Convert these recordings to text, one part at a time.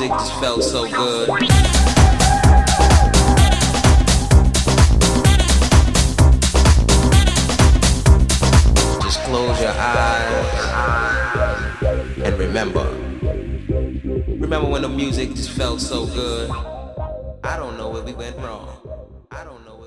music just felt so good. Just close your eyes and remember. Remember when the music just felt so good. I don't know where we went wrong. I don't know.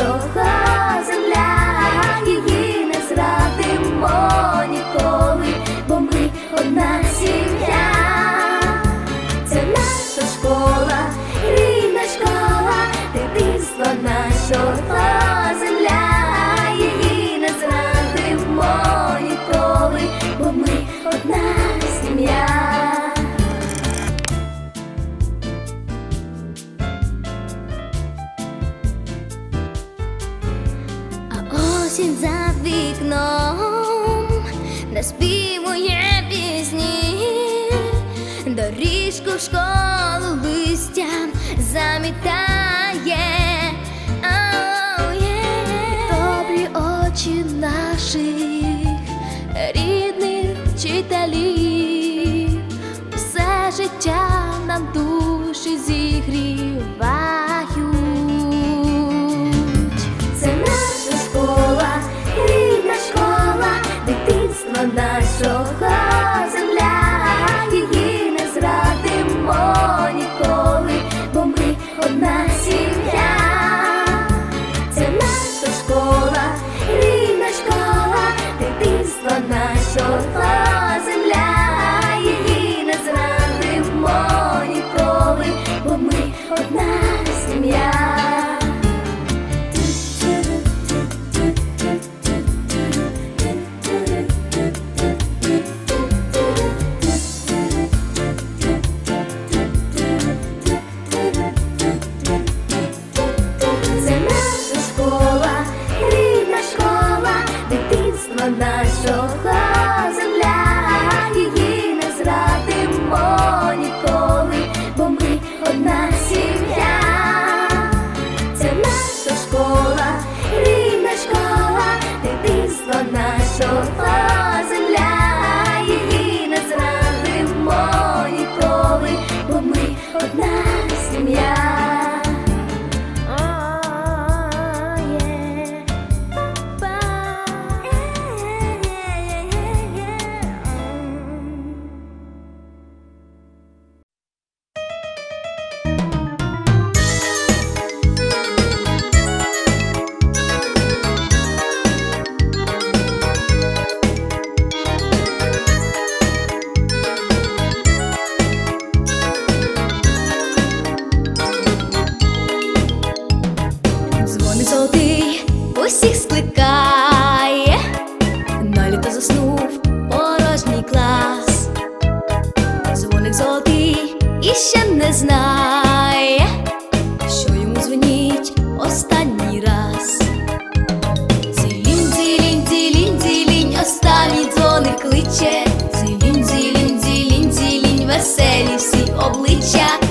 চোখ осінь за. усіх скликає, на літо заснув порожній клас, дзвоник золотий і ще не знає, що йому дзвоніть останній раз. Цілінь, цілінь, цілінь, цілінь, останній дзвоник кличе, цілінь, цілінь, цілінь, цілінь, веселі всі обличчя.